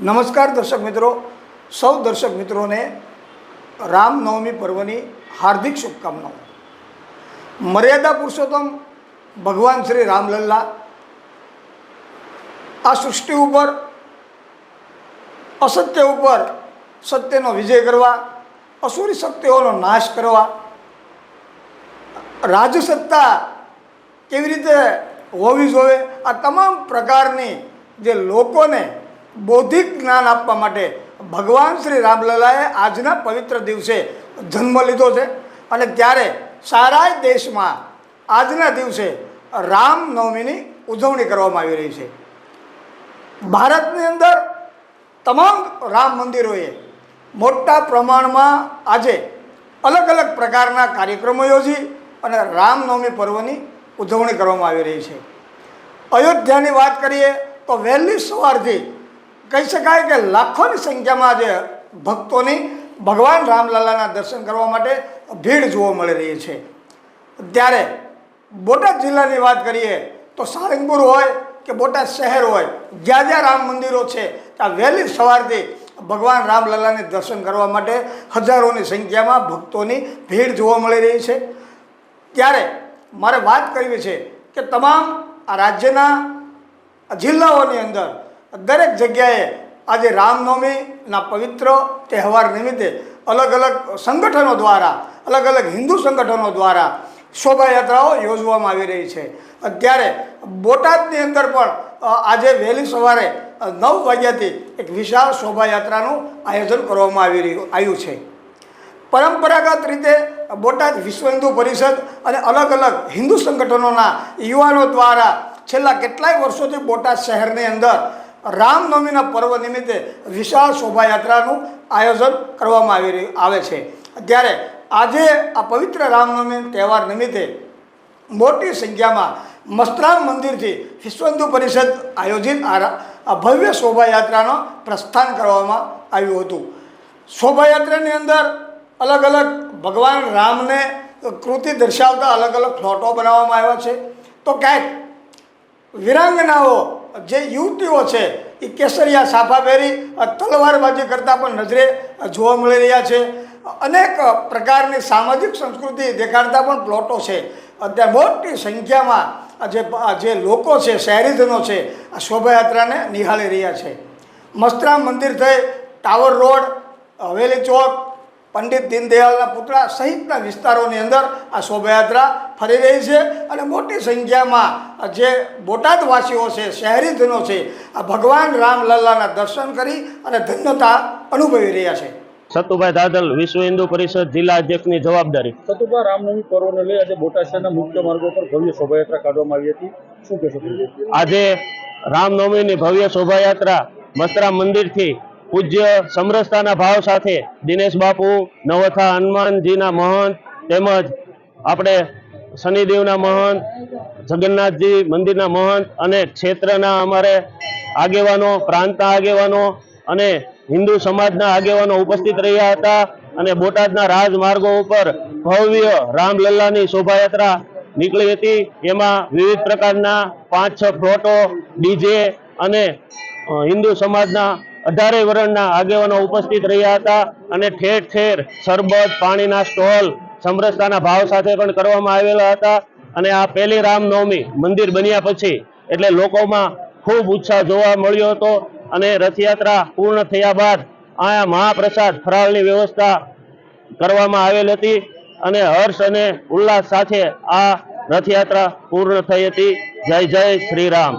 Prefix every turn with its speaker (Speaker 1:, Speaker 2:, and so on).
Speaker 1: નમસ્કાર દર્શક મિત્રો. સૌ દર્શક મિત્રોને રામનવમી પર્વની હાર્દિક શુભકામનાઓ. મર્યાદા પુરુષોત્તમ ભગવાન શ્રી રામલલ્લા, આ સૃષ્ટિ ઉપર, અસત્ય ઉપર સત્યનો વિજય કરવા, અસુરી શક્તિઓનો નાશ કરવા, રાજસત્તા કેવી રીતે હોવી જોઈએ, આ તમામ પ્રકારની જે લોકોને બૌદ્ધિક જ્ઞાન આપવા માટે ભગવાન શ્રી રામલલાએ આજના પવિત્ર દિવસે જન્મ લીધો છે. અને ત્યારે સારા દેશમાં આજના દિવસે રામનવમીની ઉજવણી કરવામાં આવી રહી છે. ભારતની અંદર તમામ રામ મંદિરોએ મોટા પ્રમાણમાં આજે અલગ અલગ પ્રકારના કાર્યક્રમો યોજી અને રામનવમી પર્વની ઉજવણી કરવામાં આવી રહી છે. અયોધ્યાની વાત કરીએ તો વહેલી સવારથી કહી શકાય કે લાખોની સંખ્યામાં આજે ભક્તોની ભગવાન રામલાલાના દર્શન કરવા માટે ભીડ જોવા મળી રહી છે. ત્યારે બોટાદ જિલ્લાની વાત કરીએ તો સારંગપુર હોય કે બોટાદ શહેર હોય, જ્યાં જ્યાં રામ મંદિરો છે, ત્યાં વહેલી સવારથી ભગવાન રામલલાને દર્શન કરવા માટે હજારોની સંખ્યામાં ભક્તોની ભીડ જોવા મળી રહી છે. ત્યારે મારે વાત કરવી છે કે તમામ આ રાજ્યના જિલ્લાઓની અંદર દરેક જગ્યાએ આજે રામનવમીના પવિત્ર તહેવાર નિમિત્તે અલગ અલગ સંગઠનો દ્વારા, અલગ અલગ હિન્દુ સંગઠનો દ્વારા શોભાયાત્રાઓ યોજવામાં આવી રહી છે. અત્યારે બોટાદની અંદર પણ આજે વહેલી સવારે નવ વાગ્યાથી એક વિશાળ શોભાયાત્રાનું આયોજન કરવામાં આવી રહ્યું, આવ્યું છે. પરંપરાગત રીતે બોટાદ વિશ્વ હિન્દુ પરિષદ અને અલગ અલગ હિન્દુ સંગઠનોના યુવાનો દ્વારા છેલ્લા કેટલાય વર્ષોથી બોટાદ શહેરની અંદર રામનવમીના પર્વ નિમિત્તે વિશાળ શોભાયાત્રાનું આયોજન કરવામાં આવી રહ્યું આવે છે. ત્યારે આજે આ પવિત્ર રામનવમી તહેવાર નિમિત્તે મોટી સંખ્યામાં મસ્તરામ મંદિરથી વિશ્વ પરિષદ આયોજિત આ ભવ્ય શોભાયાત્રાનો પ્રસ્થાન કરવામાં આવ્યું હતું. શોભાયાત્રાની અંદર અલગ અલગ ભગવાન રામને કૃતિ દર્શાવતા અલગ અલગ ફ્લોટો બનાવવામાં આવ્યા છે. તો ક્યાંક વિરાંગનાઓ જે યુવતીઓ છે, એ કેસરિયા સાફા પહેરી તલવારબાજી કરતાં પણ નજરે જોવા મળી રહ્યા છે. અનેક પ્રકારની સામાજિક સંસ્કૃતિ દેખાડતા પણ પ્લોટો છે. અત્યારે મોટી સંખ્યામાં જે જે લોકો છે, શહેરીજનો છે, આ શોભાયાત્રાને નિહાળી રહ્યા છે. મસ્તરામ મંદિર થઈ, ટાવર રોડ, હવેલી ચોક પંડિત દીનદયાળના પુતળા સહિતના વિસ્તારોની અંદર આ શોભાયાત્રા ફરી રહી છે અને મોટી સંખ્યામાં જે બોટાદવાસીઓ છે શહેરીજનો છે આ ભગવાન રામલલ્લાના દર્શન કરી અને ધન્યતા અનુભવી રહ્યા છે.
Speaker 2: સતુભાઈ દાદલ વિશ્વ હિન્દુ પરિષદ જિલ્લા અધ્યક્ષની જવાબદારી.
Speaker 3: સતુભાઈ રામનવમી પર્વને લઈ આજે બોટાદ શહેરના મુખ્ય માર્ગો પર ભવ્ય શોભાયાત્રા કાઢવામાં આવી હતી. શું કહેશો
Speaker 2: આજે રામનવમીની ભવ્ય શોભાયાત્રા મસ્તરામ મંદિરથી પૂજ્ય સમરસતાના ભાવ સાથે દિનેશ બાપુ, નવથા હનુમાનજીના મહંત તેમજ આપણે શનિદેવના મહંત, જગન્નાથજી મંદિરના મહંત અને ક્ષેત્રના અમારે આગેવાનો, પ્રાંતના આગેવાનો અને હિન્દુ સમાજના આગેવાનો ઉપસ્થિત રહ્યા હતા અને બોટાદના રાજમાર્ગો ઉપર ભવ્ય રામલલ્લાની શોભાયાત્રા નીકળી હતી. એમાં વિવિધ પ્રકારના પાંચ છ ફોટો ડીજે અને હિન્દુ સમાજના અઢારે વર્ણના આગેવાનો ઉપસ્થિત રહ્યા હતા અને ઠેર ઠેર શરબત, પાણીના સ્ટોલ, સમરસતાના ભાવ સાથે પણ કરવામાં આવેલા હતા. અને આ પહેલી રામનવમી મંદિર બન્યા પછી એટલે લોકોમાં ખૂબ ઉત્સાહ જોવા મળ્યો હતો અને રથયાત્રા પૂર્ણ થયા બાદ અહીંયા મહાપ્રસાદ ફરાળની વ્યવસ્થા કરવામાં આવેલ હતી અને હર્ષ અને ઉલ્લાસ સાથે આ રથયાત્રા પૂર્ણ થઈ હતી. જય જય શ્રી રામ.